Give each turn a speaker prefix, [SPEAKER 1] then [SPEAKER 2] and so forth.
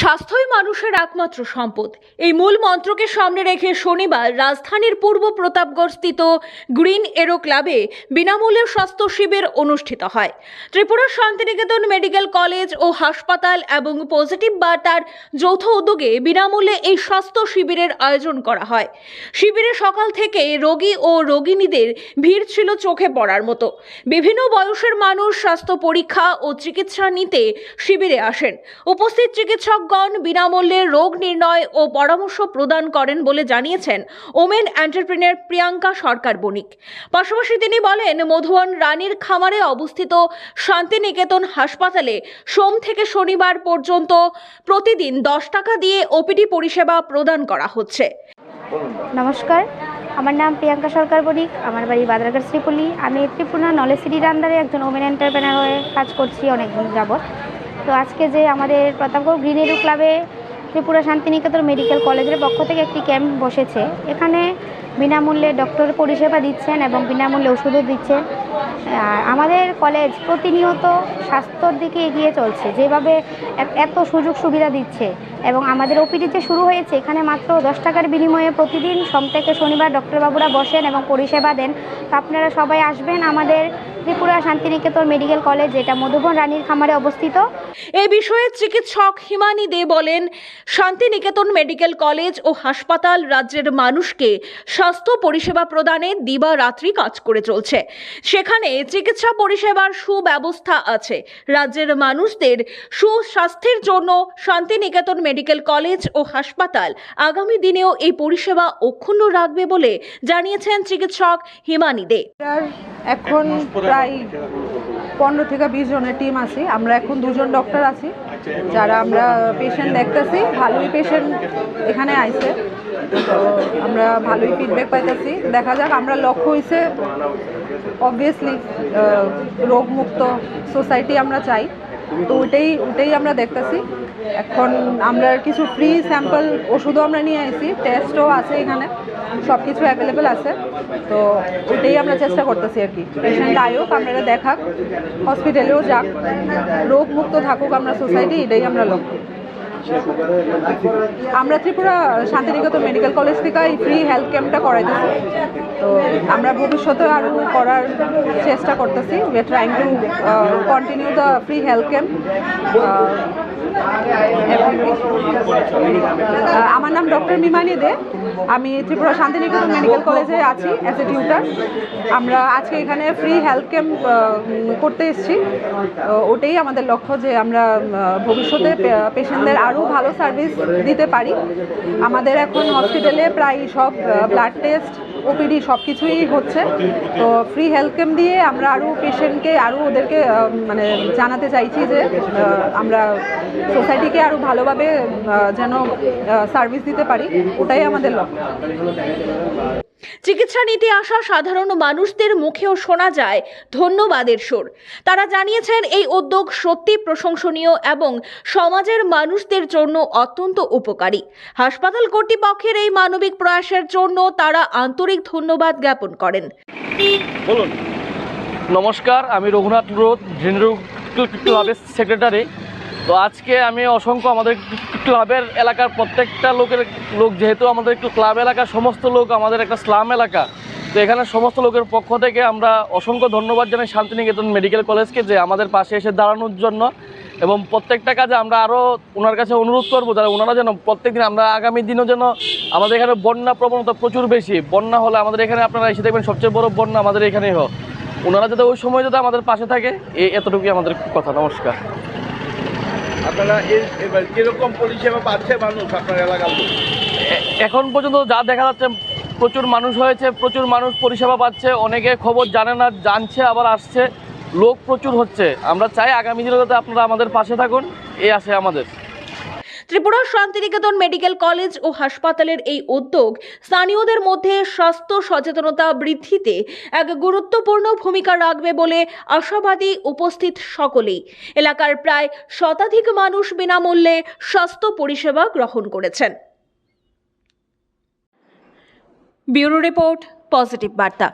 [SPEAKER 1] স্বাস্থ্যই মানুষের একমাত্র সম্পদ। এই মূল মন্ত্রকে সামনে রেখে শনিবার রাজধানীর পূর্ব প্রতাপগড়স্থিত গ্রিন এরো ক্লাবে বিনামূল্যে স্বাস্থ্য শিবির অনুষ্ঠিত হয়। ত্রিপুরা শান্তিনিকেতন মেডিকেল কলেজ ও হাসপাতাল এবং পজিটিভ বার্তার যৌথ উদ্যোগে বিনামূল্যে এই স্বাস্থ্য শিবিরের আয়োজন করা হয়। শিবিরে সকাল থেকে রোগী ও রোগিনীদের ভিড় ছিল চোখে পড়ার মতো। বিভিন্ন বয়সের মানুষ স্বাস্থ্য পরীক্ষা ও চিকিৎসা নিতে শিবিরে আসেন। উপস্থিত চিকিৎসকগণ বিনামূল্যে রোগ নির্ণয় ও পরামর্শ প্রদান করেন বলে জানিয়েছেন ওমেন এন্টারপ্রেনার প্রিয়াঙ্কা সরকার বণিক। পাশাপাশি তিনি বলেন, মধুবন রানীর খামারে অবস্থিত শান্তিনিকেতন হাসপাতালে সোম থেকে শনিবার পর্যন্ত প্রতিদিন দশ টাকা দিয়ে ওপিডি পরিষেবা প্রদান করা হচ্ছে।
[SPEAKER 2] নমস্কার, আমার নাম প্রিয়াঙ্কা সরকার বণিক, আমার বাড়ি বাদরাঘাট শ্রীপল্লী। আমি ত্রিপুরা নলেজ সিটির আন্ডারে একজন ওমেন এন্টারপ্রেনার হয়ে কাজ করছি অনেক দিন যাবৎ। তো আজকে যে আমাদের প্রতাপগড় গ্রিন এরু ক্লাবে ত্রিপুরা শান্তিনিকেতন মেডিকেল কলেজের পক্ষ থেকে একটি ক্যাম্প বসেছে। এখানে বিনামূল্যে ডক্টর পরিষেবা দিচ্ছেন এবং বিনামূল্যে ওষুধও দিচ্ছেন। আমাদের কলেজ প্রতিনিয়ত স্বাস্থ্যর দিকে এগিয়ে চলছে, যেভাবে এত- সুযোগ সুবিধা দিচ্ছে। এবং আমাদের ওপিডি যে শুরু হয়েছে, এখানে মাত্র দশ টাকার বিনিময়ে প্রতিদিন সোম থেকে শনিবার ডক্টরবাবুরা বসেন এবং পরিষেবা দেন। তো আপনারা সবাই আসবেন আমাদের ত্রিপুরা শান্তিনিকেতন মেডিকেল কলেজ যেটা মধুবন রানীর খামারে অবস্থিত।
[SPEAKER 1] এ বিষয়ে চিকিৎসক হিমানি দে বলেন শান্তিনিকেতন মেডিকেল কলেজ ও হাসপাতাল রাজ্যের মানুষকে স্বাস্থ্য পরিষেবা প্রদানে দিবারাত্রি কাজ করে চলছে। সেখানে চিকিৎসা পরিষেবার সুব্যবস্থা আছে। রাজ্যের মানুষদের সুস্বাস্থ্যের জন্য শান্তিনিকেতন মেডিকেল কলেজ ও হাসপাতাল আগামী দিনেও এই পরিষেবা অক্ষুণ্ণ রাখবে বলে জানিয়েছেন চিকিৎসক হিমানি দে।
[SPEAKER 3] আর এখন প্রায় পনেরো থেকে বিশ জনের টিম আছি। আমরা এখন দুজন ডক্টর আছি। যারা আমরা পেশেন্ট দেখতেছি ভালোই পেশেন্ট এখানে আইছে। তো আমরা ভালোই ফিডব্যাক পাইতেছি। দেখা যাক আমরা লক্ষ্য হয়েছে অবভিয়াসলি রোগমুক্ত সোসাইটি আমরা চাই। তো ওইটাই ওইটাই আমরা দেখতেছি। এখন আমরা কিছু ফ্রি স্যাম্পল ওষুধও আমরা নিয়ে আসি টেস্টও আছে এখানে সব কিছু অ্যাভেলেবেল আছে। তো ওইটাই আমরা চেষ্টা করতেছি আর কি। পেশেন্ট আয়োক আপনারা দেখাক হসপিটালেও যাক রোগ মুক্ত থাকুক আমরা সোসাইটি এটাই আমরা লক্ষ্য। আমরা ত্রিপুরা শান্তিনিকেতন মেডিকেল কলেজ থেকে এই ফ্রি হেলথ ক্যাম্পটা করাইতেছি। তো আমরা ভবিষ্যতে আরও করার চেষ্টা করতেছি। We are trying to continue the free health camp আমার নাম ডক্টর মিমানি দে। আমি ত্রিপুরা শান্তিনিকেতন মেডিকেল কলেজে আছি অ্যাজ এ টিউটার আমরা আজকে এখানে ফ্রি হেলথ ক্যাম্প করতে এসেছি। ওটাই আমাদের লক্ষ্য যে আমরা ভবিষ্যতে পেশেন্টদের আরও ভালো সার্ভিস দিতে পারি। আমাদের এখন হসপিটালে প্রায় সব ব্লাড টেস্ট ওপিডি সব কিছুই হচ্ছে। তো ফ্রি হেলথ ক্যাম্প দিয়ে আমরা আরও পেশেন্টকে আরও ওদেরকে মানে জানাতে চাইছি যে আমরা সোসাইটিকে আরও ভালোভাবে যেন সার্ভিস দিতে পারি। ওটাই আমাদের লক্ষ্য।
[SPEAKER 1] চিকিৎসা নিতে আসা সাধারণ মানুষদের মুখেও শোনা যায় ধন্যবাদের সুর। তারা জানিয়েছেন, এই উদ্যোগ সত্যি প্রশংসনীয় এবং সমাজের মানুষদের জন্য অত্যন্ত উপকারী। হাসপাতাল কর্তৃপক্ষের এই মানবিক প্রয়াসের জন্য তারা আন্তরিক ধন্যবাদ জ্ঞাপন করেন।
[SPEAKER 4] বলুন। নমস্কার, আমি রঘুনাথ রোধ জেনারেল ক্লাবের সেক্রেটারি। তো আজকে আমি অসংখ্য আমাদের ক্লাবের এলাকার প্রত্যেকটা লোকের লোক, যেহেতু আমাদের একটু ক্লাব এলাকার সমস্ত লোক আমাদের একটা স্লাম এলাকা। তো এখানে সমস্ত লোকের পক্ষ থেকে আমরা অসংখ্য ধন্যবাদ জানাই শান্তিনিকেতন মেডিকেল কলেজকে যে আমাদের পাশে এসে দাঁড়ানোর জন্য। এবং প্রত্যেকটা কাজে আমরা আরও ওনার কাছে অনুরোধ করব, যারা ওনারা যেন প্রত্যেক দিন আমরা আগামী দিনও যেন আমাদের এখানে বন্যা প্রবণতা প্রচুর বেশি। বন্যা হলে আমাদের এখানে আপনারা এসে দেখবেন সবচেয়ে বড় বন্যা আমাদের এখানেই হোক ওনারা যাতে ওই সময় যাতে আমাদের পাশে থাকে এই এতটুকুই আমাদের কথা। নমস্কার।
[SPEAKER 5] আপনারা এবার কীরকম পরিষেবা পাচ্ছে মানুষ আপনার এলাকার
[SPEAKER 4] এখন পর্যন্ত যা দেখা যাচ্ছে, প্রচুর মানুষ হয়েছে, প্রচুর মানুষ পরিষেবা পাচ্ছে, অনেকে খবর জানে না, জানছে, আবার আসছে, লোক প্রচুর হচ্ছে। আমরা চাই আগামী দিনে যাতে আপনারা আমাদের পাশে থাকুন এই আসে আমাদের।
[SPEAKER 1] ত্রিপুরা শান্তিনিকেতন মেডিকেল কলেজ ও হাসপাতালের এই উদ্যোগ স্থানীয়দের মধ্যে স্বাস্থ্য সচেতনতা বৃদ্ধিতে এক গুরুত্বপূর্ণ ভূমিকা রাখবে বলে আশাবাদী উপস্থিত সকলেই। এলাকার প্রায় শতাধিক মানুষ বিনামূল্যে স্বাস্থ্য পরিষেবা গ্রহণ করেছেন। ব্যুরো রিপোর্ট, পজিটিভ বার্তা।